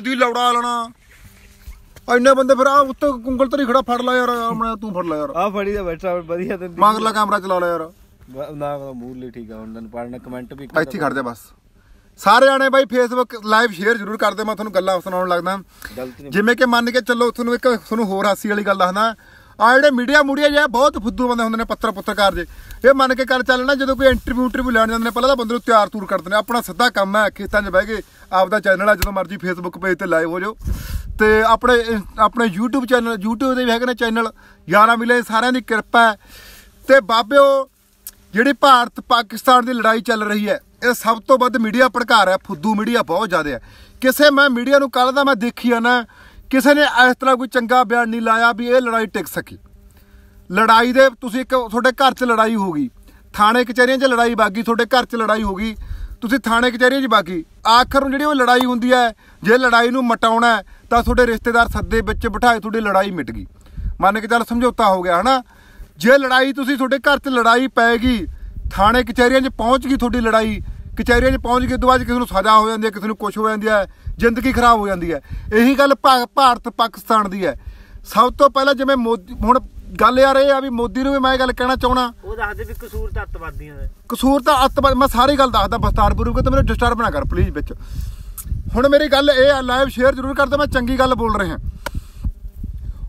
ਭੈਣ ਦੀ ਲੌੜਾ ਲੈਣਾ। ਇੰਨੇ ਬੰਦੇ ਫਿਰ ਆ ਉੱਤੇ ਉਂਗਲ ਤਰੀ ਖੜਾ ਫੜ ਲੈ ਯਾਰ ਆਪਣਾ ਤੂੰ ਫੜ ਲੈ ਯਾਰ। ਆ ਫੜੀ ਦਾ ਬੈਠਾ ਵਧੀਆ ਤੇ ਮਗਰਲਾ ਕੈਮਰਾ ਚਲਾ ਲੈ ਯਾਰ। ਨਾ ਮੂਰਲੀ ਠੀਕ ਆ ਹੁਣ ਤੈਨੂੰ ਪੜਨਾ ਕਮੈਂਟ ਵੀ ਇੱਥੇ ਖੜ ਜਾ ਬਸ। ਸਾਰੇ ਆਣੇ ਬਾਈ ਫੇਸਬੁੱਕ ਲਾਈਵ ਸ਼ੇਅਰ ਜ਼ਰੂਰ ਕਰਦੇ ਮੈਂ ਤੁਹਾਨੂੰ ਗੱਲਾਂ ਸੁਣਾਉਣ ਲੱਗਦਾ। ਜਿਵੇਂ ਕਿ ਮੰਨ ਕੇ ਚੱਲੋ ਤੁਹਾਨੂੰ ਇੱਕ ਤੁਹਾਨੂੰ ਹੋਰ ਹਾਸੀ ਵਾਲੀ ਗੱਲ ਦੱਸਦਾ। ਆ ਜਿਹੜੇ ਮੀਡੀਆ ਮੂਡੀਆ ਜਿਹਾ ਬਹੁਤ ਫੁੱਦੂ ਬੰਦੇ ਹੁੰਦੇ ਨੇ ਪੱਤਰ ਪੱਤਰਕਾਰ ਜੇ। ਇਹ ਮੰਨ ਕੇ ਕਰ ਚੱਲਣਾ ਜਦੋਂ ਕੋਈ ਇੰਟਰਵਿਊ ਇੰਟਰਵਿਊ ਲੈਣ ਜਾਂਦੇ ਨੇ, ਪਹਿਲਾਂ ਤਾਂ ਬੰਦੇ ਨੂੰ ਤਿਆਰ ਤੂਰ ਕਰਦੇ ਨੇ। ਆਪਣਾ ਸਿੱਧਾ ਕੰਮ ਹੈ, ਖੇਤਾਂ 'ਚ ਬਹਿ ਕੇ ਆਪਦਾ ਚੈਨਲ ਆ, ਜਦੋਂ ਮਰਜ਼ੀ ਫੇਸਬੁੱਕ ਪੇਜ ਤੇ ਲਾਈਵ ਹੋ ਜਾਓ। ਤੇ ਆਪਣੇ ਆਪਣੇ YouTube ਚੈਨਲ YouTube ਦੇ ਵੀ ਹੈਗੇ ਨੇ ਚੈਨਲ ਯਾਰਾਂ ਮਿਲੇ ਸਾਰਿਆਂ ਦੀ ਕਿਰਪਾ ਹੈ। ਤੇ ਬਾਬਿਓ, ਜਿਹੜੀ ਭਾਰਤ ਪਾਕਿਸਤਾਨ ਦੀ ਲੜਾਈ ਚੱਲ ਰਹੀ ਹੈ, ਇਹ ਸਭ ਤੋਂ ਵੱਧ ਮੀਡੀਆ ਭੜਕਾ ਰਿਹਾ, ਫੁੱਦੂ ਮੀਡੀਆ ਬਹੁਤ ਜ਼ਿਆਦਾ ਹੈ। ਕਿਸੇ ਮੈਂ ਮੀਡੀਆ ਨੂੰ ਕੱਲ ਦਾ ਮੈਂ ਦੇਖੀ ਆ ਨਾ ਕਿਸੇ ਨੇ ਇਸ ਤਰ੍ਹਾਂ ਕੋਈ ਚੰਗਾ ਬਿਆਨ ਨਹੀਂ ਲਾਇਆ ਵੀ ਇਹ ਲੜਾਈ ਟਿਕ ਸਕੀ। ਲੜਾਈ ਦੇ ਤੁਸੀਂ ਇੱਕ ਤੁਹਾਡੇ ਘਰ 'ਚ ਲੜਾਈ ਹੋ ਗਈ। ਥਾਣੇ ਕਚਹਿਰੀਆਂ 'ਚ ਲੜਾਈ ਬਾਗੀ ਤੁਹਾਡੇ ਘਰ 'ਚ ਲੜਾਈ ਹੋ ਗਈ। ਤੁਸੀਂ ਥਾਣੇ ਕਚਹਿਰੀਆਂ 'ਚ ਬਾਗੀ ਆਖਰ ਨੂੰ ਜਿਹੜੀ ਉਹ ਲੜਾਈ ਹੁੰਦੀ ਹੈ, ਜੇ ਲੜਾਈ ਨੂੰ ਮਟਾਉਣਾ ਤਾਂ ਤੁਹਾਡੇ ਰਿਸ਼ਤੇਦਾਰ ਸੱਦੇ ਵਿੱਚ ਬਿਠਾਏ ਤੁਹਾਡੀ ਲੜਾਈ ਮਿਟ ਗਈ। ਮੰਨ ਕੇ ਚੱਲ ਸਮਝੌਤਾ ਹੋ ਗਿਆ, ਹਨਾ? ਜੇ ਲੜਾਈ ਤੁਸੀਂ ਤੁਹਾਡੇ ਘਰ 'ਚ ਲੜਾਈ ਪੈ ਥਾਣੇ ਕਚਹਿਰੀਆਂ 'ਚ ਪਹੁੰਚ ਗਈ ਤੁਹਾਡੀ ਲੜਾਈ, ਕਚਹਿਰੀਆਂ 'ਚ ਪਹੁੰਚ ਗਈ ਤੋਂ ਬਾਅਦ ਕਿਸੇ ਨੂੰ ਸਜ਼ਾ ਹੋ ਜਾਂਦੀ ਹੈ, ਕਿਸੇ ਨੂੰ ਕੁਝ ਹੋ ਜਾਂਦੀ ਹੈ ਜ਼ਿੰਦਗੀ ਖਰਾਬ ਹੋ ਜਾਂਦੀ ਹੈ। ਇਹੀ ਗੱਲ ਭਾਰਤ ਪਾਕਿਸਤਾਨ ਦੀ ਹੈ। ਸਭ ਤੋਂ ਪਹਿਲਾਂ ਜਿਵੇਂ ਮੋਦੀ ਹੁਣ ਗੱਲ ਯਾਰ ਇਹ ਆ ਵੀ ਮੋਦੀ ਨੂੰ ਵੀ ਮੈਂ ਇਹ ਗੱਲ ਕਹਿਣਾ ਚਾਹਣਾ ਉਹ ਦੱਸਦੇ ਵੀ ਕਸੂਰ ਤਾਂ ਅੱਤਵਾਦੀਆਂ ਦਾ। ਕਸੂਰ ਤਾਂ ਅੱਤਵਾਦ ਮੈਂ ਸਾਰੀ ਗੱਲ ਦੱਸਦਾ ਵਿਸਤਾਰਪੂਰਵਕ ਤੇ ਮੈਨੂੰ ਡਿਸਟਰਬ ਨਾ ਕਰ ਪਲੀਜ਼ ਵਿੱਚ। ਹੁਣ ਮੇਰੀ ਗੱਲ ਇਹ ਆ ਲਾਈਵ ਸ਼ੇਅਰ ਜ਼ਰੂਰ ਕਰਦਾ ਮੈਂ ਚੰਗੀ ਗੱਲ ਬੋਲ ਰਿਹਾ।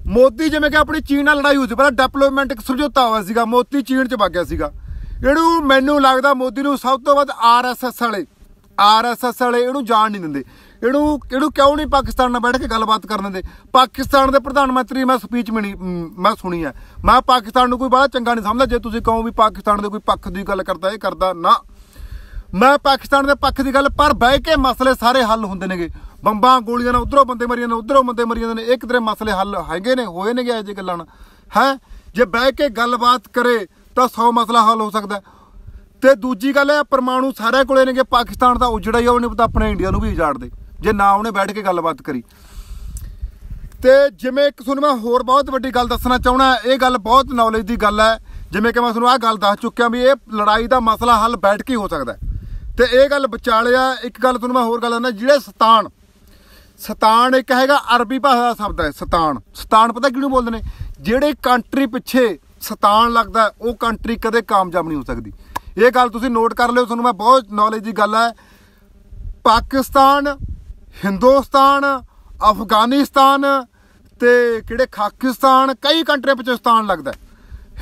ਮੋਦੀ ਜਿਵੇਂ ਕਿ ਆਪਣੀ ਚੀਨ ਨਾਲ ਲੜਾਈ ਹੋਈ ਸੀ ਪਹਿਲਾਂ ਇੱਕ ਸਮਝੌਤਾ ਹੋਇਆ ਸੀਗਾ ਮੋਦੀ ਚੀਨ ਚ ਵਗ ਗਿਆ ਸੀਗਾ। ਇਹਨੂੰ ਮੈਨੂੰ ਲੱਗਦਾ ਮੋਦੀ ਨੂੰ ਸਭ ਤੋਂ ਵੱਧ ਆਰਐਸਐਸ ਵਾਲੇ ਆਰਐਸਐਸ ਵਾਲੇ ਇਹਨੂੰ ਜਾਣ ਨਹੀਂ ਦਿੰਦੇ। ਇਹਨੂੰ ਇਹਨੂੰ ਕਿਉਂ ਨਹੀਂ ਪਾਕਿਸਤਾਨ ਨਾਲ ਬੈਠ ਕੇ ਗੱਲਬਾਤ ਕਰਨ ਦੇ ਪਾਕਿਸਤਾਨ ਦੇ ਪ੍ਰਧਾਨ ਮੰਤਰੀ, ਮੈਂ ਸਪੀਚ ਮਿਣੀ ਮੈਂ ਸੁਣੀ ਹੈ। ਮੈਂ ਪਾਕਿਸਤਾਨ ਨੂੰ ਕੋਈ ਬਾਹਲਾ ਚੰਗਾ ਨਹੀਂ ਸਮਝਦਾ, ਜੇ ਤੁਸੀਂ ਕਹੋ ਵੀ ਪਾਕਿਸਤਾਨ ਦੇ ਕੋਈ ਪੱਖ ਦੀ ਗੱਲ ਕਰਦਾ, ਇਹ ਕਰਦਾ, ਨਾ। ਮੈਂ ਪਾਕਿਸਤਾਨ ਦੇ ਪੱਖ ਦੀ ਗੱਲ, ਪਰ ਬਹਿ ਕੇ ਮਸਲੇ ਸਾਰੇ ਹੱਲ ਹੁੰਦੇ ਨੇਗੇ। ਬੰਬਾਂ ਗੋਲੀਆਂ ਨਾਲ ਉਧਰੋਂ ਬੰਦੇ ਮਰੀ ਜਾਂਦੇ, ਉਧਰੋਂ ਬੰਦੇ ਮਰੀ ਜਾਂਦੇ ਨੇ। ਇੱਕ ਤੇਰੇ ਮਸਲੇ ਹੱਲ ਹੈਗੇ ਨੇ, ਹੋਏ ਨੇਗੇ ਇਹ ਜੇ ਗੱਲਾਂ ਨਾਲ। ਹੈ? ਜੇ ਬਹਿ ਕੇ ਗੱਲਬਾਤ ਕਰੇ, ਤਾਂ 100 ਮਸਲਾ ਹੱਲ ਹੋ ਸਕਦਾ ਹੈ। ਤੇ ਦੂਜੀ ਗੱਲ ਹੈ ਪਰਮਾਣੂ ਸਾਰਿਆਂ ਕੋਲੇ ਨੇਗੇ, ਪਾਕਿਸਤਾਨ ਦਾ ਉਜੜਾ ਹੀ ਉਹ ਨਹੀਂ ਪਤਾ ਆਪਣੇ ਇੰਡੀਆ ਨੂੰ ਵੀ ਉਜਾੜ ਦੇ ਜੇ ਨਾ ਉਹਨੇ ਬੈਠ ਕੇ ਗੱਲਬਾਤ ਕਰੀ। ਤੇ ਜਿਵੇਂ ਇੱਕ ਤੁਹਾਨੂੰ ਮੈਂ ਹੋਰ ਬਹੁਤ ਵੱਡੀ ਗੱਲ ਦੱਸਣਾ ਚਾਹਣਾ ਇਹ ਗੱਲ ਬਹੁਤ ਨੌਲੇਜ ਦੀ ਗੱਲ ਹੈ। ਜਿਵੇਂ ਕਿ ਮੈਂ ਤੁਹਾਨੂੰ ਆਹ ਗੱਲ ਦੱਸ ਚੁੱਕਿਆ ਵੀ ਇਹ ਲੜਾਈ ਦਾ ਮਸਲਾ ਹੱਲ ਬੈਠ ਕੇ ਹੀ ਹੋ ਸਕਦਾ ਹੈ। ਤੇ ਇਹ ਗੱਲ ਵਿਚਾਲਿਆ, ਇੱਕ ਗੱਲ ਤੁਹਾਨੂੰ ਮੈਂ ਹੋਰ ਗੱਲ ਦੱਸਣਾ, ਜਿਹੜੇ ਸਤਾਨ ਸਤਾਨ ਇੱਕ ਹੈਗਾ ਅਰਬੀ ਭਾਸ਼ਾ ਦਾ ਸ਼ਬਦ ਹੈ, ਸਤਾਨ। ਸਤਾਨ ਪਤਾ ਕਿਹਨੂੰ ਬੋਲਦੇ ਨੇ? ਜਿਹੜੇ ਕੰਟਰੀ ਪਿੱਛੇ ਸਤਾਨ ਲੱਗਦਾ, ਉਹ ਕੰਟਰੀ ਕਦੇ ਕਾਮਯਾਬ ਨਹੀਂ ਹੋ ਸਕਦੀ। ਇਹ ਗੱਲ ਤੁਸੀਂ ਨੋਟ ਕਰ ਲਿਓ, ਤੁਹਾਨੂੰ ਮੈਂ ਬਹੁਤ ਨੌਲੇਜ ਦੀ ਗੱਲ ਹੈ। ਪਾਕਿਸਤਾਨ ਹਿੰਦੁਸਤਾਨ, ਅਫਗਾਨਿਸਤਾਨ ਤੇ ਕਿਹੜੇ ਖਾਕਿਸਤਾਨ, ਕਈ ਕੰਟਰੀ ਪਿੱਛੇ ਸਤਾਨ ਲੱਗਦਾ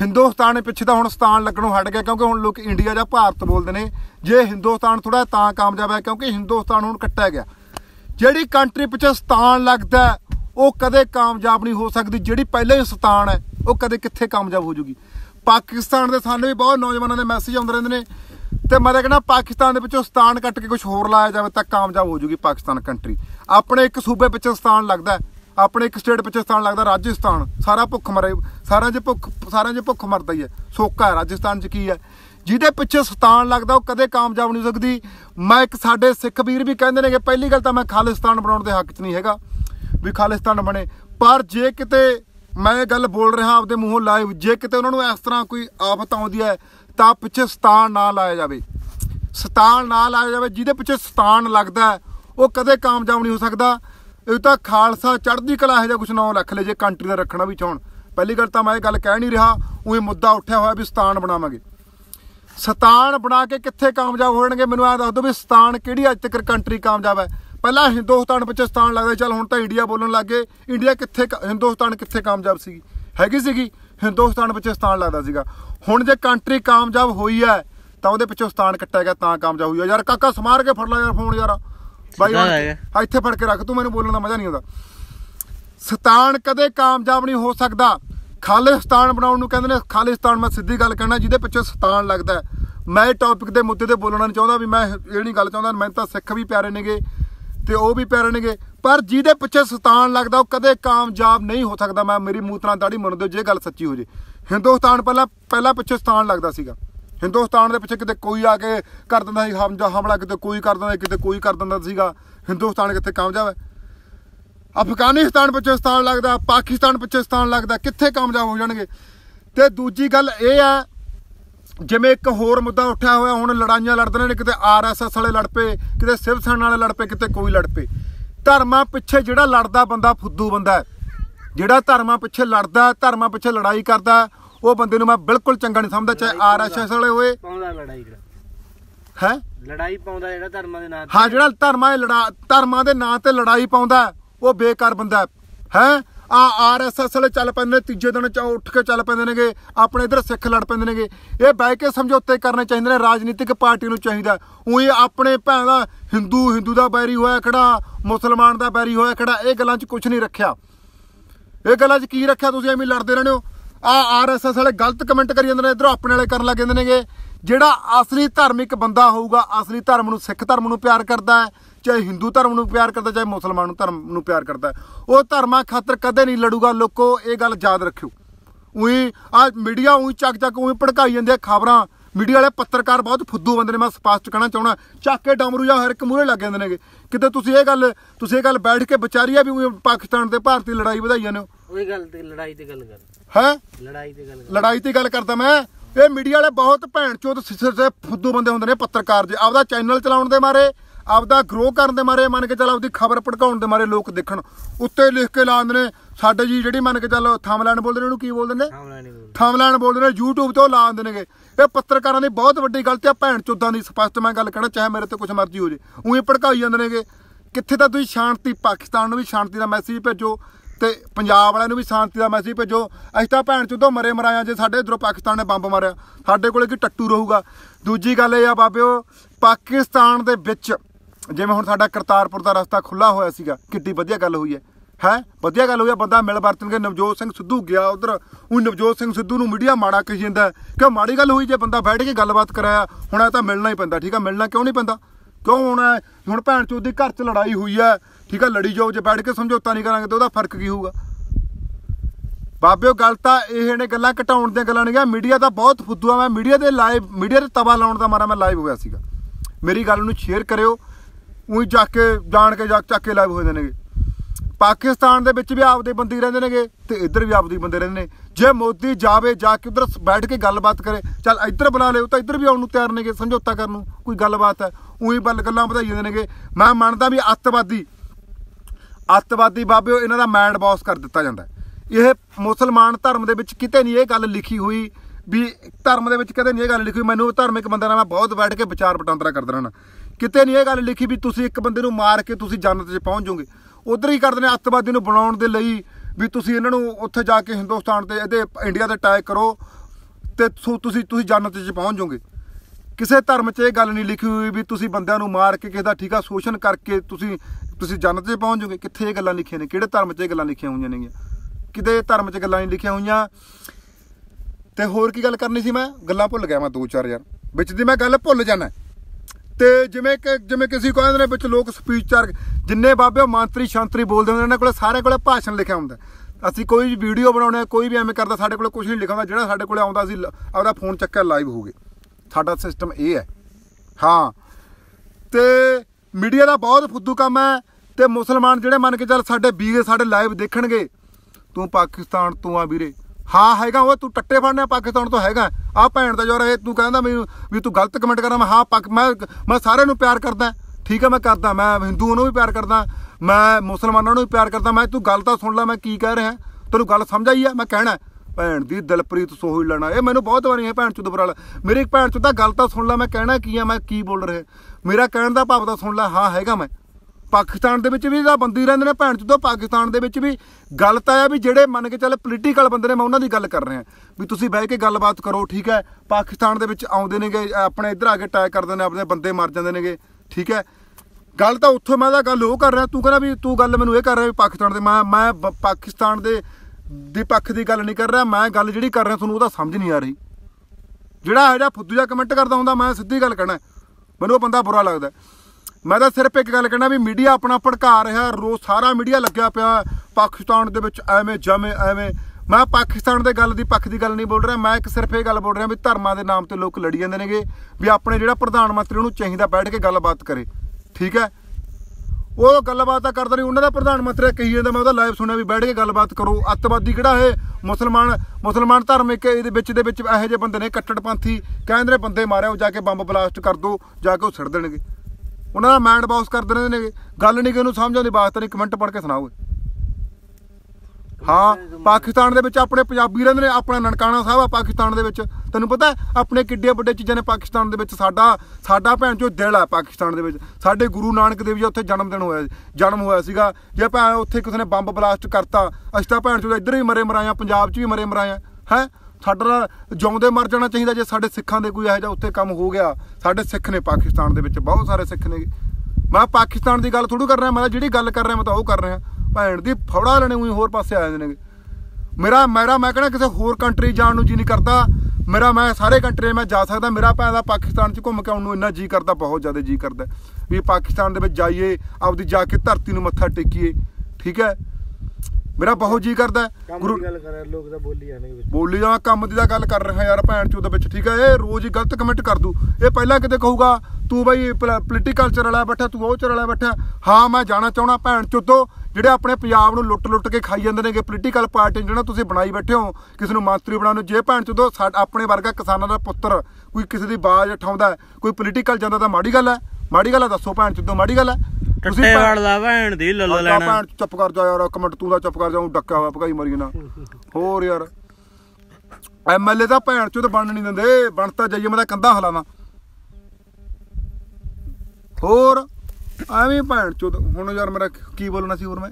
ਹਿੰਦੁਸਤਾਨ ਪਿੱਛੇ ਤਾਂ ਹੁਣ ਸਤਾਨ ਲੱਗਣੋਂ ਹਟ ਗਿਆ ਕਿਉਂਕਿ ਹੁਣ ਲੋਕ ਇੰਡੀਆ ਜਾਂ ਭਾਰਤ ਬੋਲਦੇ ਨੇ। ਜੇ ਹਿੰਦੁਸਤਾਨ ਥੋੜਾ ਤਾਂ ਕਾਮਯਾਬ ਹੈ ਕਿਉਂਕਿ ਹਿੰਦੁਸਤਾਨ ਹੁਣ ਕੱਟਿਆ ਗਿਆ। ਜਿਹੜੀ ਕੰਟਰੀ ਪਿੱਛੇ ਸਤਾਨ ਲੱਗਦਾ ਉਹ ਕਦੇ ਕਾਮਯਾਬ ਨਹੀਂ ਹੋ ਸਕਦੀ। ਜਿਹੜੀ ਪਹਿਲਾਂ ਹੀ ਸਤਾਨ ਹੈ, ਉਹ ਕਦੇ ਕਿੱਥੇ ਕਾਮਯਾਬ ਹੋ ਜੂਗੀ। ਪਾਕਿਸਤਾਨ ਦੇ ਸਾਨੂੰ ਵੀ ਬਹੁਤ ਨੌਜਵਾਨਾਂ ਦੇ ਮੈਸੇਜ ਆਉਂਦੇ ਰਹਿੰਦੇ ਨੇ ਤੇ ਮੈਂ ਤਾਂ ਕਹਿੰਦਾ ਪਾਕਿਸਤਾਨ ਦੇ ਵਿੱਚੋਂ ਸਥਾਨ ਕੱਟ ਕੇ ਕੁਝ ਹੋਰ ਲਾਇਆ ਜਾਵੇ ਤਾਂ ਕਾਮਯਾਬ ਹੋ ਜੂਗੀ ਪਾਕਿਸਤਾਨ ਕੰਟਰੀ। ਆਪਣੇ ਇੱਕ ਸੂਬੇ ਪਿੱਛੇ ਸਥਾਨ ਲੱਗਦਾ ਆਪਣੇ ਇੱਕ ਸਟੇਟ ਪਿੱਛੇ ਸਥਾਨ ਲੱਗਦਾ ਰਾਜਸਥਾਨ। ਸਾਰਾ ਭੁੱਖ ਮਰੇ, ਸਾਰਿਆਂ 'ਚ ਭੁੱਖ, ਸਾਰਿਆਂ 'ਚ ਭੁੱਖ ਮਰਦਾ ਹੀ ਹੈ। ਸੋਕਾ ਹੈ, ਰਾਜਸਥਾਨ 'ਚ ਕੀ ਹੈ? ਜਿਹਦੇ ਪਿੱਛੇ ਸਥਾਨ ਲੱਗਦਾ ਉਹ ਕਦੇ ਕਾਮਯਾਬ ਨਹੀਂ ਹੋ ਸਕਦੀ। ਮੈਂ ਇੱਕ ਸਾਡੇ ਸਿੱਖ ਵੀਰ ਵੀ ਕਹਿੰਦੇ ਨੇ ਕਿ ਪਹਿਲੀ ਗੱਲ ਤਾਂ ਮੈਂ ਖਾਲਿਸਤਾਨ ਬਣਾਉਣ ਦੇ ਹੱਕ 'ਚ ਨਹੀਂ ਹੈਗਾ, ਵੀ ਖਾਲਿਸਤਾਨ ਬਣੇ। ਪਰ ਜੇ ਕਿਤੇ ਮੈਂ ਇਹ ਗੱਲ ਬੋਲ ਰਿਹਾ, ਆਪਦੇ ਮੂੰਹੋਂ ਲਾਈਵ ਜੇ ਕਿਤੇ ਉਹਨਾਂ ਨੂੰ ਇਸ ਤਰ੍ਹਾਂ ਕੋਈ ਆਫਤ ਆਉਂਦੀ ਹੈ ਤਾਂ ਪਿੱਛੇ ਸਤਾਨ ਨਾ ਲਾਇਆ ਜਾਵੇ। ਸਤਾਨ ਨਾ ਲਾਇਆ ਜਾਵੇ, ਜਿਹਦੇ ਪਿੱਛੇ ਸਤਾਨ ਲੱਗਦਾ ਉਹ ਕਦੇ ਕਾਮਯਾਬ ਨਹੀਂ ਹੋ ਸਕਦਾ। ਇਹ ਤਾਂ ਖਾਲਸਾ ਚੜ੍ਹਦੀ ਕਲਾ ਇਹੋ ਜਿਹਾ ਕੁਝ ਨਾਂ ਰੱਖ ਲੈ ਜੇ ਕੰਟਰੀ ਦਾ ਰੱਖਣਾ ਵੀ ਚਾਹਣ। ਪਹਿਲੀ ਗੱਲ ਤਾਂ ਮੈਂ ਇਹ ਗੱਲ ਕਹਿ ਨਹੀਂ ਰਿਹਾ, ਉਹ ਮੁੱਦਾ ਉੱਠਿਆ ਹੋਇਆ ਵੀ ਸਤਾਨ ਬਣਾਵਾਂਗੇ। ਸਤਾਨ ਬਣਾ ਕੇ ਕਿੱਥੇ ਕਾਮਯਾਬ ਹੋਣਗੇ, ਮੈਨੂੰ ਆ ਦੱਸ ਦਿਓ ਵੀ ਸਤਾਨ ਕਿਹੜੀ ਅੱਜ ਤੱਕ ਕੰਟਰੀ ਕਾਮਯਾਬ ਹੈ। ਪਹਿਲਾਂ ਹਿੰਦੁਸਤਾਨ ਪਿੱਛੇ ਸਤਾਨ ਲੱਗਦਾ ਚੱਲ ਹੁਣ ਤਾਂ ਇੰਡੀਆ ਬੋਲਣ ਲੱਗੇ ਇੰਡੀਆ ਕਿੱਥੇ ਕ- ਹਿੰਦੁਸਤਾਨ ਕਿੱਥੇ ਕਾਮਯਾਬ ਸੀਗੀ? ਹੈਗੀ ਸੀਗੀ ਹਿੰਦੁਸਤਾਨ ਪਿੱਛੇ ਸਤਾਨ ਲੱਗਦਾ ਸੀਗਾ। ਹੁਣ ਜੇ ਕੰਟਰੀ ਕਾਮਯਾਬ ਹੋਈ ਹੈ ਤਾਂ ਉਹਦੇ ਪਿੱਛੇ ਸਤਾਨ ਕੱਟਿਆ ਗਿਆ ਤਾਂ ਕਾਮਯਾਬ ਹੋਈ ਹੈ। ਯਾਰ ਕਾਕਾ ਸਮਾਰ ਕੇ ਫੜ ਲੈ ਯਾਰ ਫੋਨ ਯਾਰ। ਬਾਈ ਇੱਥੇ ਫੜ ਕੇ ਰੱਖ ਤੂੰ ਮੈਨੂੰ ਬੋਲਣ ਦਾ ਮਜ਼ਾ ਨਹੀਂ ਆਉਂਦਾ। ਸਤਾਨ ਕਦੇ ਕਾਮਯਾਬ ਨਹੀਂ ਹੋ ਸਕਦਾ। ਖਾਲਿਸਤਾਨ ਬਣਾਉਣ ਨੂੰ ਕਹਿੰਦੇ ਨੇ ਖਾਲਿਸਤਾਨ ਮੈਂ ਸਿੱਧੀ ਗੱਲ ਕਹਿਣਾ ਜਿਹਦੇ ਪਿੱਛੇ ਸਤਾਨ ਲੱਗਦਾ। ਮੈਂ ਇਹ ਟੌਪਿਕ ਦੇ ਮੁੱਦੇ ਤੇ ਬੋਲਣਾ ਨਹੀਂ ਚਾਹੁੰਦਾ ਵੀ ਮੈਂ ਇਹ ਨਹੀਂ ਗੱਲ ਚਾਹੁੰਦਾ ਮੈਂ ਤਾਂ ਸਿੱਖ ਵੀ ਪਿਆਰੇ ਨੇਗੇ ਤੇ ਉਹ ਵੀ ਪਿਆਰੇ ਨੇਗੇ। ਪਰ ਜਿਹਦੇ ਪਿੱਛੇ ਸਤਾਨ ਲੱਗਦਾ, ਉਹ ਕਦੇ ਕਾਮਯਾਬ ਨਹੀਂ ਹੋ ਸਕਦਾ। ਮੈਂ ਮੇਰੀ ਮੂਤਰਾ ਦਾੜੀ ਮੰਨ ਦਿਓ, ਜੇ ਗੱਲ ਸੱਚੀ ਹੋ ਜੇ। ਹਿੰਦੁਸਤਾਨ ਪਹਿਲਾਂ ਪਹਿਲਾਂ ਪਿੱਛੇ ਸਤਾਨ ਲੱਗਦਾ ਸੀਗਾ। ਹਿੰਦੁਸਤਾਨ ਦੇ ਪਿੱਛੇ ਕਿਤੇ ਕੋਈ ਆ ਕੇ ਕਰ ਦਿੰਦਾ ਸੀ ਹਮਜਾ ਹਮਲਾ, ਕਿਤੇ ਕੋਈ ਕਰ ਦਿੰਦਾ ਕਿਤੇ ਕੋਈ ਕਰ ਦਿੰਦਾ ਸੀਗਾ। ਹਿੰਦੁਸਤਾਨ ਕਿੱਥੇ ਕਾਮਯਾਬ ਹੈ? ਅਫਗਾਨਿਸਤਾਨ ਪਿੱਛੇ ਸਥਾਨ ਲੱਗਦਾ, ਪਾਕਿਸਤਾਨ ਪਿੱਛੇ ਸਥਾਨ ਲੱਗਦਾ, ਕਿੱਥੇ ਕਾਮਯਾਬ ਹੋ ਜਾਣਗੇ? ਤੇ ਦੂਜੀ ਗੱਲ ਇਹ ਆ, ਜਿਵੇਂ ਇੱਕ ਹੋਰ ਮੁੱਦਾ ਉੱਠਿਆ ਹੋਇਆ, ਹੁਣ ਲੜਾਈਆਂ ਲੜਦੇ ਨੇ, ਕਿਤੇ ਆਰਐਸਐਸ ਵਾਲੇ ਲੜ ਪਏ, ਕਿਤੇ ਸਿਵ ਸੈਨਾ ਵਾਲੇ ਲੜ ਪਏ, ਕਿਤੇ ਕੋਈ ਲੜ ਪਏ। ਧਰਮਾਂ ਪਿੱਛੇ ਜਿਹੜਾ ਲੜਦਾ ਬੰਦਾ ਫੁੱਦੂ ਬੰਦਾ ਹੈ। ਜਿਹੜਾ ਧਰਮਾਂ ਪਿੱਛੇ ਲੜਦਾ ਧਰਮਾਂ ਪਿੱਛੇ ਲੜਾਈ ਕਰਦਾ ਉਹ ਬੰਦੇ ਨੂੰ ਮੈਂ ਬਿਲਕੁਲ ਚੰਗਾ ਨਹੀਂ ਸਮਝਦਾ ਚਾਹੇ ਆਰਐਸਐਸ ਵਾਲੇ ਹੋਏ। ਪਾਉਂਦਾ ਲੜਾਈ ਜਿਹੜਾ। ਹੈ? ਲੜਾਈ ਪਾਉਂਦਾ ਜਿਹੜਾ ਧਰਮਾਂ ਦੇ ਨਾਂ ਤੇ। ਹਾਂ ਜਿਹੜਾ ਧਰਮਾਂ ਦੇ ਲੜਾ ਧਰਮਾਂ ਦੇ ਨਾਂ ਤੇ ਲੜਾਈ ਪਾਉਂਦਾ ਉਹ ਬੇਕਾਰ ਬੰਦਾ ਹੈ। ਹੈ? ਆ ਆਰਐਸਐਸ ਵਾਲੇ ਚੱਲ ਪੈਂਦੇ ਨੇ, ਤੀਜੇ ਦਿਨ ਚ ਉੱਠ ਕੇ ਚੱਲ ਪੈਂਦੇ ਨੇਗੇ, ਆਪਣੇ ਇਧਰ ਸਿੱਖ ਲੜ ਪੈਂਦੇ ਨੇਗੇ। ਇਹ ਬਹਿ ਕੇ ਸਮਝੌਤੇ ਕਰਨੇ ਚਾਹੀਦੇ ਨੇ, ਰਾਜਨੀਤਿਕ ਪਾਰਟੀ ਨੂੰ ਚਾਹੀਦਾ। ਉਹੀ ਆਪਣੇ ਭੈਣ ਦਾ ਹਿੰਦੂ ਹਿੰਦੂ ਦਾ ਬੈਰੀ ਹੋਇਆ ਖੜਾ, ਮੁਸਲਮਾਨ ਦਾ ਬੈਰੀ ਹੋਇਆ ਖੜਾ, ਇਹ ਗੱਲਾਂ 'ਚ ਕੁਝ ਨਹੀਂ ਰੱਖਿਆ। ਇਹ ਗੱਲਾਂ 'ਚ ਕੀ ਰੱਖਿਆ ਤੁਸੀਂ, ਐਵੇਂ ਲੜਦੇ ਰਹਿੰਦੇ ਹੋ? ਆ ਆਰਐਸਐਸ ਵਾਲੇ ਗਲਤ ਕਮੈਂਟ ਕਰੀ ਜਾਂਦੇ ਨੇ, ਇਧਰੋਂ ਆਪਣੇ ਵਾਲੇ ਕਰਨ ਲੱਗ ਜਾਂਦੇ ਨੇਗੇ। ਜਿਹੜਾ ਅਸਲੀ ਧਾਰਮਿਕ ਬੰਦਾ ਹੋਊਗਾ, ਅਸਲੀ ਧਰਮ ਨੂੰ, ਸਿੱਖ ਧਰਮ ਨੂੰ ਪਿਆਰ ਕਰਦਾ ਹੈ ਚਾਹੇ ਹਿੰਦੂ ਧਰਮ ਨੂੰ ਪਿਆਰ ਕਰਦਾ ਚਾਹੇ ਮੁਸਲਮਾਨ ਨੂੰ ਧਰਮ ਨੂੰ ਪਿਆਰ ਕਰਦਾ ਉਹ ਧਰਮਾਂ ਖਾਤਰ ਕਦੇ ਨਹੀਂ ਲੜੂਗਾ। ਲੋਕੋ ਇਹ ਗੱਲ ਯਾਦ ਰੱਖਿਓ। ਉਹੀ ਆ ਮੀਡੀਆ ਉਹੀ ਚੱਕ ਚੱਕ ਉਹੀ ਭੜਕਾਈ ਜਾਂਦੇ ਆ ਖਬਰਾਂ। ਮੀਡੀਆ ਵਾਲੇ ਪੱਤਰਕਾਰ ਬਹੁਤ ਫੁੱਦੂ ਬੰਦੇ ਨੇ ਮੈਂ ਸਪਸ਼ਟ ਕਹਿਣਾ ਚਾਹਣਾ ਚੱਕ ਕੇ ਡਮਰੂ ਜਾਂ ਹਰ ਇੱਕ ਮੂਹਰੇ ਲੱਗ ਜਾਂਦੇ ਨੇਗੇ। ਕਿਤੇ ਤੁਸੀਂ ਇਹ ਗੱਲ ਤੁਸੀਂ ਇਹ ਗੱਲ ਬੈਠ ਕੇ ਵਿਚਾਰੀਆ ਵੀ ਊਂ ਪਾਕਿਸਤਾਨ ਤੇ ਭਾਰਤ ਲੜਾਈ ਵਧਾਈ ਜਾਂਦੇ ਹੋ ਉਹੀ ਗੱਲ ਤੇ ਲੜਾਈ ਤੇ ਗੱਲ ਕਰ। ਹੈ? ਲੜਾਈ ਤੇ ਗੱਲ ਲੜਾਈ ਦੀ ਗੱਲ ਕਰਦਾ ਮੈਂ। ਇਹ ਮੀਡੀਆ ਵਾਲੇ ਬਹੁਤ ਭੈਣ ਚੋਦ ਸਿਸਰ ਦੇ ਫੁੱਦੂ ਬੰਦੇ ਹੁੰਦੇ ਨੇ ਪੱਤਰਕਾਰ ਜੇ। ਆਪਦਾ ਚੈਨਲ ਚਲਾਉਣ ਦੇ ਮਾਰੇ। ਆਪਦਾ ਗਰੋ ਕਰਨ ਦੇ ਮਾਰੇ ਮੰਨ ਕੇ ਚੱਲ ਆਪਦੀ ਖਬਰ ਭੜਕਾਉਣ ਦੇ ਮਾਰੇ ਲੋਕ ਦੇਖਣ। ਉੱਤੇ ਲਿਖ ਕੇ ਲਾ ਦਿੰਦੇ ਨੇ ਸਾਡੇ ਜੀ ਜਿਹੜੀ ਮੰਨ ਕੇ ਚੱਲ ਥੰਬਲਾਈਨ ਬੋਲਦੇ ਨੇ ਉਹਨੂੰ ਕੀ ਬੋਲਦੇ ਨੇ? ਥੰਬਲਾਈਨ ਬੋਲਦੇ। ਨੇ YouTube ਤੋਂ ਲਾ ਦਿੰਦੇ ਨੇਗੇ। ਇਹ ਪੱਤਰਕਾਰਾਂ ਦੀ ਬਹੁਤ ਵੱਡੀ ਗਲਤੀ ਆ ਭੈਣ ਚੋਦਾਂ ਦੀ ਸਪਸ਼ਟ ਮੈਂ ਗੱਲ ਕਹਿਣਾ ਚਾਹੇ ਮੇਰੇ ਤੇ ਕੁਝ ਮਰਜ਼ੀ ਹੋ ਜੇ। ਉਹੀ ਭੜਕਾਈ ਜਾਂਦੇ ਨੇਗੇ। ਕਿੱਥੇ ਤਾਂ ਤੁਸੀਂ ਸ਼ਾਂਤੀ ਪਾਕਿਸਤਾਨ ਨੂੰ ਵੀ ਸ਼ਾਂਤੀ ਦਾ ਮੈਸੇਜ ਭੇਜੋ ਤੇ ਪੰਜਾਬ ਵਾਲਿਆਂ ਨੂੰ ਵੀ ਸ਼ਾਂਤੀ ਦਾ ਮੈਸੇਜ ਭੇਜੋ। ਅਸੀਂ ਤਾਂ ਭੈਣ ਚੋਦੋਂ ਮਰੇ ਮਰਾਇਆ ਜੇ ਸਾਡੇ ਇਧਰੋਂ ਪਾਕਿਸਤਾਨ ਨੇ ਬੰਬ ਮਾਰਿਆ। ਸਾਡੇ ਕੋਲੇ ਕੀ ਟੱਟੂ ਰਹੂਗਾ? ਦੂਜੀ ਗੱਲ ਇਹ ਆ ਬਾਬਿਓ ਪਾਕਿਸਤਾਨ ਦੇ ਵਿੱਚ ਜਿਵੇਂ ਹੁਣ ਸਾਡਾ ਕਰਤਾਰਪੁਰ ਦਾ ਰਸਤਾ ਖੁੱਲਾ ਹੋਇਆ ਸੀਗਾ, ਕਿੱਡੀ ਵਧੀਆ ਗੱਲ ਹੋਈ ਹੈ। ਹੈ? ਵਧੀਆ ਗੱਲ ਹੋਈ ਆ, ਬੰਦਾ ਮਿਲ ਵਰਤਣਗੇ ਨਵਜੋਤ ਸਿੰਘ ਸਿੱਧੂ ਗਿਆ ਉਧਰ। ਉਹ ਨਵਜੋਤ ਸਿੰਘ ਸਿੱਧੂ ਨੂੰ ਮੀਡੀਆ ਮਾੜਾ ਕਹੀ ਜਾਂਦਾ ਹੈ। ਕਿ ਮਾੜੀ ਗੱਲ ਹੋਈ ਜੇ ਬੰਦਾ ਬੈਠ ਕੇ ਗੱਲਬਾਤ ਕਰਾਇਆ? ਹੁਣ ਇਹ ਤਾਂ ਮਿਲਣਾ ਹੀ ਪੈਂਦਾ, ਠੀਕ ਆ? ਮਿਲਣਾ ਕਿਉਂ ਨਹੀਂ ਪੈਂਦਾ? ਕਿਉਂ ਹੋਣਾ ਹੁਣ ਭੈਣ ਚੋਦ ਦੀ ਘਰ 'ਚ ਲੜਾਈ ਹੋਈ ਹੈ, ਠੀਕ ਆ? ਲੜੀ ਜਾਓ, ਜੇ ਬੈਠ ਕੇ ਸਮਝੌਤਾ ਨਹੀਂ ਕਰਾਂਗੇ ਤਾਂ ਉਹਦਾ ਫ਼ਰਕ ਕੀ ਹੋਊਗਾ? ਬਾਬਿਓ, ਗੱਲ ਤਾਂ ਇਹ ਨੇ ਗੱਲਾਂ ਘਟਾਉਣ ਦੀਆਂ ਗੱਲਾਂ ਨਹੀਂ ਮੀਡੀਆ ਤਾਂ ਬਹੁਤ ਫੁੱਦੂ ਆ ਮੈਂ ਮੀਡੀਆ ਦੇ ਲਾਈਵ ਮੀਡੀਆ ਤੇ ਤਵਾ ਲਾਉਣ ਦਾ ਮਾਰਾ ਮੈਂ ਲਾਈਵ ਹੋਇਆ ਸੀਗਾ। ਮੇਰੀ ਗੱਲ ਨੂੰ ਸ਼ੇਅਰ ਕਰਿਓ। ਉਹੀ ਚੱਕ ਕੇ, ਜਾਣ ਕੇ ਜਾ ਚੱਕ ਕੇ ਲਾਈਵ ਹੋ ਜਾਂਦੇ ਨੇਗੇ। ਪਾਕਿਸਤਾਨ ਦੇ ਵਿੱਚ ਵੀ ਆਪਦੇ ਬੰਦੇ ਰਹਿੰਦੇ ਨੇਗੇ ਤੇ ਇੱਧਰ ਵੀ ਆਪਦੇ ਬੰਦੇ ਰਹਿੰਦੇ ਨੇ। ਜੇ ਮੋਦੀ ਜਾਵੇ, ਜਾ ਕੇ ਉਧਰ ਬੈਠ ਕੇ ਗੱਲਬਾਤ ਕਰੇ, ਚੱਲ ਇੱਧਰ ਬੁਲਾ ਲਿਓ ਤਾਂ ਇੱਧਰ ਵੀ ਆਉਣ ਨੂੰ ਤਿਆਰ ਨੇਗੇ, ਸਮਝੌਤਾ ਕਰਨ ਨੂੰ ਕੋਈ ਗੱਲਬਾਤ ਹੈ। ਉਹੀ ਬੱਲ ਗੱਲਾਂ ਵਧਾਈ ਜਾਂਦੇ ਨੇਗੇ। ਮੈਂ ਮੰਨਦਾ ਵੀ ਅੱਤਵਾਦੀ ਅੱਤਵਾਦੀ ਬਾਬਿਓ ਇਹਨਾਂ ਦਾ ਮਾਈਂਡ ਬਾਸ ਕਰ ਦਿੱਤਾ ਜਾਂਦਾ ਇਹ ਮੁਸਲਮਾਨ ਧਰਮ ਦੇ ਵਿੱਚ ਕਿਤੇ ਨਹੀਂ ਇਹ ਗੱਲ ਲਿਖੀ ਹੋਈ ਵੀ ਧਰਮ ਦੇ ਵਿੱਚ ਕਦੇ ਨਹੀਂ ਇਹ ਗੱਲ ਲਿਖੀ ਹੋਈ। ਮੈਨੂੰ ਧਾਰਮਿਕ ਬੰਦਾ ਨਾਲ ਮੈਂ ਬਹੁਤ ਬੈਠ ਕੇ ਵਿਚਾਰ ਵਟਾਂਦਰਾ ਕਰਦਾ ਰਹਿਣਾ ਕਿਤੇ ਨਹੀਂ ਇਹ ਗੱਲ ਲਿਖੀ ਵੀ ਤੁਸੀਂ ਇੱਕ ਬੰਦੇ ਨੂੰ ਮਾਰ ਕੇ ਤੁਸੀਂ ਜੰਨਤ 'ਚ ਪਹੁੰਚ ਜਾਓਗੇ। ਉਧਰ ਹੀ ਕਰਦੇ ਨੇ ਅੱਤਵਾਦੀ ਨੂੰ ਬਣਾਉਣ ਦੇ ਲਈ ਵੀ ਤੁਸੀਂ ਇਹਨਾਂ ਨੂੰ ਉੱਥੇ ਜਾ ਕੇ ਹਿੰਦੁਸਤਾਨ ਤੇ ਇਹਦੇ ਇੰਡੀਆ ਤੇ ਅਟੈਕ ਕਰੋ ਤੇ ਤੁਸੀਂ ਤੁਸੀਂ ਜੰਨਤ 'ਚ ਪਹੁੰਚ ਜਾਓਗੇ। ਕਿਸੇ ਧਰਮ 'ਚ ਇਹ ਗੱਲ ਨਹੀਂ ਲਿਖੀ ਹੋਈ ਵੀ ਤੁਸੀਂ ਬੰਦਿਆਂ ਨੂੰ ਮਾਰ ਕੇ ਕਿਸੇ ਦਾ ਠੀਕ ਆ ਸ਼ੋਸ਼ਣ ਕਰਕੇ ਤੁਸੀਂ ਤੁਸੀਂ ਜੰਨਤ 'ਚ ਪਹੁੰਚ ਜਾਓਗੇ। ਕਿੱਥੇ ਇਹ ਗੱਲਾਂ ਲਿਖੀਆਂ ਨੇ? ਕਿਹੜੇ ਧਰਮ 'ਚ ਇਹ ਗੱਲਾਂ ਲਿਖੀਆਂ ਹੋਈਆਂ ਨੇਗੀਆਂ? ਕਿਤੇ ਧਰਮ 'ਚ ਗੱਲਾਂ ਨਹੀਂ ਲਿਖੀਆਂ ਹੋਈਆਂ। ਤੇ ਹੋਰ ਕੀ ਗੱਲ ਕਰਨੀ ਸੀ ਮੈਂ? ਗੱਲਾਂ ਭੁੱਲ ਗਿਆ ਮੈਂ ਦੋ ਚਾਰ ਯਾਰ। ਵਿੱਚ ਦੀ ਮੈਂ ਗੱਲ ਭੁੱਲ ਜਾਣਾ ਤੇ ਜਿਵੇਂ ਕਿ ਜਿਵੇਂ ਕਿਸੇ ਕਹਿੰਦੇ ਨੇ ਵਿੱਚ ਲੋਕ ਸਪੀਚ ਚਾਰ ਜਿੰਨੇ ਬਾਬੇ ਮੰਤਰੀ ਸੰਤਰੀ ਬੋਲਦੇ ਹੁੰਦੇ ਨੇ, ਉਹਨਾਂ ਕੋਲੇ ਸਾਰੇ ਕੋਲ ਭਾਸ਼ਣ ਲਿਖਿਆ ਹੁੰਦਾ। ਅਸੀਂ ਕੋਈ ਵੀ ਵੀਡੀਓ ਬਣਾਉਣੇ ਕੋਈ ਵੀ ਐਵੇਂ ਕਰਦਾ, ਸਾਡੇ ਕੋਲ ਕੁਝ ਨਹੀਂ ਲਿਖਾਉਂਦਾ ਜਿਹੜਾ ਸਾਡੇ ਕੋਲ ਆਉਂਦਾ ਅਸੀਂ ਆਪਦਾ ਫੋਨ ਚੱਕਿਆ ਲਾਈਵ ਹੋ ਗਏ। ਸਾਡਾ ਸਿਸਟਮ ਇਹ ਹੈ। ਹਾਂ। ਤੇ ਮੀਡੀਆ ਦਾ ਬਹੁਤ ਫੁੱਦੂ ਕੰਮ ਹੈ ਤੇ ਮੁਸਲਮਾਨ ਜਿਹੜੇ ਮੰਨ ਕੇ ਚੱਲ ਸਾਡੇ ਵੀਰ ਸਾਡੇ ਲਾਈਵ ਦੇਖਣਗੇ, ਤੂੰ ਪਾਕਿਸਤਾਨ, ਤੋਂ ਆ ਵੀਰੇ। ਹਾਂ ਹੈਗਾ ਉਹ ਤੂੰ ਟੱਟੇ ਫੜਨੇ ਪਾਕਿਸਤਾਨ ਤੋਂ ਹੈਗਾ। ਆ ਭੈਣ ਦਾ ਜੋਰ ਇਹ ਤੂੰ ਕਹਿੰਦਾ ਮੈਨੂੰ ਵੀ ਤੂੰ ਗਲਤ ਕਮੈਂਟ ਕਰਦਾ ਮੈਂ ਹਾਂ ਪਾਕ ਮੈਂ ਮੈਂ ਸਾਰਿਆਂ ਨੂੰ ਪਿਆਰ ਕਰਦਾ। ਠੀਕ ਹੈ ਮੈਂ ਕਰਦਾ, ਮੈਂ ਹਿੰਦੂਆਂ ਨੂੰ ਵੀ ਪਿਆਰ ਕਰਦਾ, ਮੈਂ ਮੁਸਲਮਾਨਾਂ ਨੂੰ ਵੀ ਪਿਆਰ ਕਰਦਾ, ਮੈਂ ਤੂੰ ਗੱਲ ਤਾਂ ਸੁਣ ਲੈ, ਮੈਂ ਕੀ ਕਹਿ ਰਿਹਾ। ਤੈਨੂੰ ਗੱਲ ਸਮਝ ਆਈ ਆ? ਮੈਂ ਕਹਿਣਾ, ਭੈਣ ਦੀ ਦਿਲਪ੍ਰੀਤ ਸੋਹੀ ਲੈਣਾ। ਇਹ ਮੈਨੂੰ ਬਹੁਤ ਵਾਰੀ ਹੈ ਭੈਣ ਚੋਦ ਬਰਾਲ ਮੇਰੀ ਭੈਣ ਚੋਦ ਦਾ ਗੱਲ ਤਾਂ ਸੁਣ ਲੈ, ਮੈਂ ਕਹਿਣਾ ਕੀ ਆ, ਮੈਂ ਕੀ ਬੋਲ ਰਿਹਾ। ਮੇਰਾ ਕਹਿਣ ਦਾ ਭਾਵ ਤਾਂ ਸੁਣ ਲੈ, ਹਾਂ, ਹੈਗਾ ਮੈਂ। ਪਾਕਿਸਤਾਨ ਦੇ ਵਿੱਚ ਵੀ ਤਾਂ ਬੰਦੀ ਰਹਿੰਦੇ ਨੇ ਭੈਣ ਚੋਦੋ, ਪਾਕਿਸਤਾਨ ਦੇ ਵਿੱਚ ਵੀ ਗੱਲ ਤਾਂ ਆ ਵੀ ਜਿਹੜੇ ਮੰਨ ਕੇ ਚੱਲ ਪੋਲੀਟੀਕਲ ਬੰਦੇ ਨੇ, ਮੈਂ ਉਹਨਾਂ ਦੀ ਗੱਲ ਕਰ ਰਿਹਾ। ਵੀ ਤੁਸੀਂ ਬਹਿ ਕੇ ਗੱਲਬਾਤ ਕਰੋ, ਠੀਕ ਹੈ? ਪਾਕਿਸਤਾਨ ਦੇ ਵਿੱਚ ਆਉਂਦੇ ਨੇਗੇ ਆਪਣੇ ਇੱਧਰ ਆ ਕੇ ਅਟੈਕ ਕਰਦੇ ਨੇ, ਆਪਣੇ ਬੰਦੇ ਮਰ ਜਾਂਦੇ ਨੇਗੇ, ਠੀਕ ਹੈ? ਗੱਲ ਤਾਂ ਉੱਥੋਂ ਮੈਂ ਤਾਂ ਗੱਲ ਉਹ ਕਰ ਰਿਹਾ, ਤੂੰ ਕਹਿੰਦਾ ਵੀ ਤੂੰ ਗੱਲ ਮੈਨੂੰ ਇਹ ਕਰ ਰਿਹਾ ਵੀ ਪਾਕਿਸਤਾਨ ਦੇ, ਮੈਂ ਮੈਂ ਬ- ਪਾਕਿਸਤਾਨ ਦੇ ਦੇ ਪੱਖ ਦੀ ਗੱਲ ਨਹੀਂ ਕਰ ਰਿਹਾ, ਮੈਂ ਗੱਲ ਜਿਹੜੀ ਕਰ ਰਿਹਾ ਤੁਹਾਨੂੰ ਉਹਦਾ ਸਮਝ ਨਹੀਂ ਆ ਰਹੀ। ਜਿਹੜਾ ਇਹੋ ਜਿਹਾ ਫੁੱਦੂ ਜਿਹਾ ਕਮੈਂਟ ਕਰਦਾ ਹੁੰਦਾ, ਮੈਂ ਸਿੱਧੀ ਗੱਲ ਕਹਿਣਾ, ਮੈਨੂੰ ਉਹ ਬੰਦਾ ਬੁਰਾ ਲੱਗਦਾ। ਮੈਂ ਤਾਂ ਸਿਰਫ ਇੱਕ ਗੱਲ ਕਹਿਣਾ ਵੀ ਮੀਡੀਆ ਆਪਣਾ ਭੜਕਾ ਰਿਹਾ, ਰੋਜ਼ ਸਾਰਾ ਮੀਡੀਆ ਲੱਗਿਆ ਪਿਆ ਪਾਕਿਸਤਾਨ ਦੇ ਵਿੱਚ ਐਵੇਂ ਜਮੇ ਐਵੇਂ। ਮੈਂ ਪਾਕਿਸਤਾਨ ਦੇ ਗੱਲ ਦੀ ਪੱਖ ਦੀ ਗੱਲ ਨਹੀਂ ਬੋਲ ਰਿਹਾ, ਮੈਂ ਇੱਕ ਸਿਰਫ ਇਹ ਗੱਲ ਬੋਲ ਰਿਹਾ ਵੀ ਧਰਮਾਂ ਦੇ ਨਾਮ ਤੇ ਲੋਕ ਲੜੀ ਜਾਂਦੇ ਨੇਗੇ, ਵੀ ਆਪਣੇ ਜਿਹੜਾ ਪ੍ਰਧਾਨ ਮੰਤਰੀ ਉਹਨੂੰ ਚਾਹੀਦਾ ਬੈਠ ਕੇ ਗੱਲਬਾਤ ਕਰੇ। ਠੀਕ ਹੈ? ਉਹ ਗੱਲਬਾਤ ਤਾਂ ਕਰਦਾ ਨਹੀਂ, ਉਹਨਾਂ ਦਾ ਪ੍ਰਧਾਨ ਮੰਤਰੀ ਕਹੀ ਜਾਂਦਾ, ਮੈਂ ਉਹਦਾ ਲਾਈਵ ਸੁਣਿਆ ਵੀ ਬੈਠ ਕੇ ਗੱਲਬਾਤ ਕਰੋ। ਅੱਤਵਾਦੀ ਕਿਹੜਾ ਇਹ? ਮੁਸਲਮਾਨ ਮੁਸਲਮਾਨ ਧਰਮ ਇੱਕ ਇਹਦੇ ਵਿੱਚ ਦੇ ਵਿੱਚ ਇਹੋ ਜਿਹੇ ਬੰਦੇ ਨੇ ਕੱਟੜਪੰਥੀ ਕਹਿੰਦੇ ਨੇ ਬੰਦੇ ਮਾਰਿਆ, ਉਹ ਜਾ ਕੇ ਬੰਬ ਬਲਾਸਟ ਕਰ ਦੋ, ਜਾ ਕੇ ਉਹ ਸਿੱਟ ਦੇਣਗੇ। ਉਹਨਾਂ ਦਾ ਮਾਈਂਡ ਬਾਕਸ ਕਰਦੇ ਰਹਿੰਦੇ ਨੇ। ਗੱਲ ਨਹੀਂ ਕਿ ਉਹਨੂੰ ਸਮਝ ਆਉਂਦੀ ਬਾਤ ਨਹੀਂ ਕਮੈਂਟ ਪੜ੍ਹ ਕੇ ਸੁਣਾਓ। ਹਾਂ, ਪਾਕਿਸਤਾਨ ਦੇ ਵਿੱਚ ਆਪਣੇ ਪੰਜਾਬੀ ਰਹਿੰਦੇ ਨੇ, ਆਪਣਾ ਨਨਕਾਣਾ ਸਾਹਿਬ ਆ ਪਾਕਿਸਤਾਨ ਦੇ ਵਿੱਚ। ਤੈਨੂੰ ਪਤਾ ਆਪਣੇ ਕਿੱਡੇ ਵੱਡੇ ਚੀਜ਼ਾਂ ਨੇ ਪਾਕਿਸਤਾਨ ਦੇ ਵਿੱਚ। ਸਾਡਾ ਸਾਡਾ ਭੈਣ ਚੋ ਦਿਲ ਆ ਪਾਕਿਸਤਾਨ ਦੇ ਵਿੱਚ। ਸਾਡੇ ਗੁਰੂ ਨਾਨਕ ਦੇਵ ਜੀ ਉੱਥੇ ਜਨਮ ਦਿਨ ਹੋਇਆ ਜਨਮ ਹੋਇਆ ਸੀਗਾ। ਜੇ ਭੈਣ ਉੱਥੇ ਕਿਸੇ ਨੇ ਬੰਬ ਬਲਾਸਟ ਕਰਤਾ, ਅਸੀਂ ਤਾਂ ਭੈਣ ਚੋ ਇੱਧਰ ਵੀ ਮਰੇ ਮਰਾਇਆ, ਪੰਜਾਬ 'ਚ ਵੀ ਮਰੇ ਮਰਾਇਆ, ਹੈ? ਸਾਡਾ ਜਿਉਂਦੇ ਮਰ ਜਾਣਾ ਚਾਹੀਦਾ ਜੇ ਸਾਡੇ ਸਿੱਖਾਂ ਦੇ ਕੋਈ ਇਹੋ ਜਿਹਾ ਉੱਥੇ ਕੰਮ ਹੋ ਗਿਆ। ਸਾਡੇ ਸਿੱਖ ਨੇ ਪਾਕਿਸਤਾਨ ਦੇ ਵਿੱਚ ਬਹੁਤ ਸਾਰੇ ਸਿੱਖ ਨੇ। ਮੈਂ ਪਾਕਿਸਤਾਨ ਦੀ ਗੱਲ ਥੋੜੂ ਕਰ ਰਿਹਾ, ਮੈਂ ਤਾਂ ਜਿਹੜੀ ਗੱਲ ਕਰ ਰਿਹਾ, ਮੈਂ ਤਾਂ ਉਹ ਕਰ ਰਿਹਾ। ਭੈਣ ਦੀ ਫੌੜਾ ਲੈਣੇ ਉਹੀ ਹੋਰ ਪਾਸੇ ਆ ਜਾਂਦੇ ਨੇ ਮੇਰਾ ਮੇਰਾ, ਮੈਂ ਕਹਿੰਦਾ ਕਿਸੇ ਹੋਰ ਕੰਟਰੀ ਜਾਣ ਨੂੰ ਜੀ ਨਹੀਂ ਕਰਦਾ। ਮੇਰਾ, ਮੈਂ ਸਾਰੇ ਕੰਟਰੀ ਮੈਂ ਜਾ ਸਕਦਾ। ਮੇਰਾ ਭੈਣ ਦਾ ਪਾਕਿਸਤਾਨ 'ਚ ਘੁੰਮ ਕੇ ਆਉਣ ਨੂੰ ਇੰਨਾ ਜੀ ਕਰਦਾ, ਬਹੁਤ ਜ਼ਿਆਦਾ ਜੀ ਕਰਦਾ। ਵੀ ਪਾਕਿਸਤਾਨ ਦੇ ਵਿੱਚ ਜਾਈਏ, ਆਪਦੀ ਜਾ ਕੇ ਧਰਤੀ ਨੂੰ ਮੱਥਾ ਟੇਕੀਏ। ਠੀਕ ਹੈ? ਮੇਰਾ ਬਹੁਤ ਜੀ ਕਰਦਾ ਗੁਰੂ ਗੱਲ ਕਰ ਲੋਕ ਤਾਂ ਬੋਲੀ ਜਾਣਗੇ ਵਿੱਚ। ਬੋਲੀ ਜਾਵਾਂ ਕੰਮ ਦੀ ਤਾਂ ਗੱਲ ਕਰ ਰਿਹਾ ਯਾਰ ਭੈਣ ਚੋਦ ਵਿੱਚ ਠੀਕ ਹੈ? ਇਹ ਰੋਜ਼ ਹੀ ਗਲਤ ਕਮੈਂਟ ਕਰ ਦੂ। ਇਹ ਪਹਿਲਾਂ ਕਿਤੇ ਕਹੂਗਾ ਤੂੰ ਬਈ ਪੋਲੀਟੀਕਲ ਚ ਰਲਿਆ ਬੈਠਾ ਤੂੰ ਉਹ ਚ ਰਲਿਆ ਬੈਠਾ। ਹਾਂ ਮੈਂ ਜਾਣਾ ਚਾਹਣਾ ਭੈਣ ਚੋਦੋ। ਜਿਹੜੇ ਆਪਣੇ ਪੰਜਾਬ ਨੂੰ ਲੁੱਟ ਲੁੱਟ ਕੇ ਖਾਈ ਜਾਂਦੇ ਨੇਗੇ ਪੋਲੀਟੀਕਲ ਪਾਰਟੀ ਜਿਹੜਾ ਤੁਸੀਂ ਬਣਾਈ ਬੈਠੇ ਹੋ ਕਿਸੇ ਨੂੰ ਮੰਤਰੀ ਬਣਾਉਣ ਜੇ ਭੈਣ ਚੋਦੋ ਆਪਣੇ ਵਰਗਾ ਕਿਸਾਨਾਂ ਦਾ ਪੁੱਤਰ ਕੋਈ ਕਿਸੇ ਦੀ ਬਾਜ਼ ਉਠਾਉਂਦਾ ਕੋਈ ਪੋਲੀਟੀਕਲ ਜਾਂਦਾ ਤਾਂ ਮਾੜੀ ਗੱਲ ਹੈ। ਮਾੜੀ ਗੱਲ ਹੈ ਦੱਸੋ ਭੈਣ ਚੋਦੋ ਮਾੜੀ ਗੱਲ ਹੈ। ਟੱਟੇ ਵੜਦਾ ਭੈਣ ਦੀ ਲੱਲ ਲੈਣਾ। ਭੈਣ ਚੁੱਪ ਕਰ ਜਾ ਯਾਰ ਇੱਕ ਮਿੰਟ ਤੂੰ ਦਾ ਚੁੱਪ ਕਰ ਜਾ ਉਹ ਡੱਕਿਆ ਹੋਇਆ ਭਗਾਈ ਮਰੀ ਨਾ। ਹੋਰ ਯਾਰ ਐਮਐਲਏ ਤਾਂ ਭੈਣ ਚੋਂ ਤਾਂ ਬਣ ਨਹੀਂ ਦਿੰਦੇ ਬਣਤਾ ਜਾਈਏ ਮੈਂ ਤਾਂ ਕੰਧਾ ਹਲਾਵਾਂ। ਹੋਰ ਐਵੇਂ ਭੈਣ ਚੋਂ ਹੁਣ ਯਾਰ ਮੇਰਾ ਕੀ ਬੋਲਣਾ ਸੀ ਹੋਰ ਮੈਂ?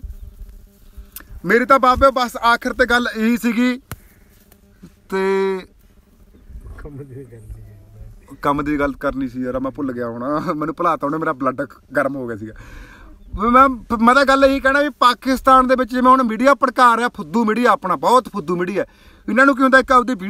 ਮੇਰੀ ਤਾਂ ਬਾਬੇ ਬਸ ਆਖਰ ਤੇ ਗੱਲ ਇਹੀ ਸੀਗੀ ਤੇ ਕੰਮ ਦੀ ਗੱਲ ਕੰਮ ਦੀ ਗੱਲ ਕਰਨੀ ਸੀ ਯਾਰ, ਮੈਂ ਭੁੱਲ ਗਿਆ ਹੁਣ। ਮੈਨੂੰ ਭੁਲਾਤਾ ਉਹਨੇ, ਮੇਰਾ ਬਲੱਡ ਗਰਮ ਹੋ ਗਿਆ ਸੀਗਾ। ਮੈਂ ਮੈਂ ਤਾਂ ਗੱਲ ਇਹੀ ਕਹਿਣਾ ਵੀ ਪਾਕਿਸਤਾਨ ਦੇ ਵਿੱਚ ਜਿਵੇਂ ਹੁਣ ਮੀਡੀਆ ਭੜਕਾ ਰਿਹਾ, ਫੁੱਦੂ ਮੀਡੀਆ ਆਪਣਾ, ਬਹੁਤ ਫੁੱਦੂ ਮੀਡੀਆ ਇਹਨਾਂ ਨੂੰ ਕੀ ਹੁੰਦਾ, ਇੱਕ ਆਪਦੀ ਵੀਡੀਓ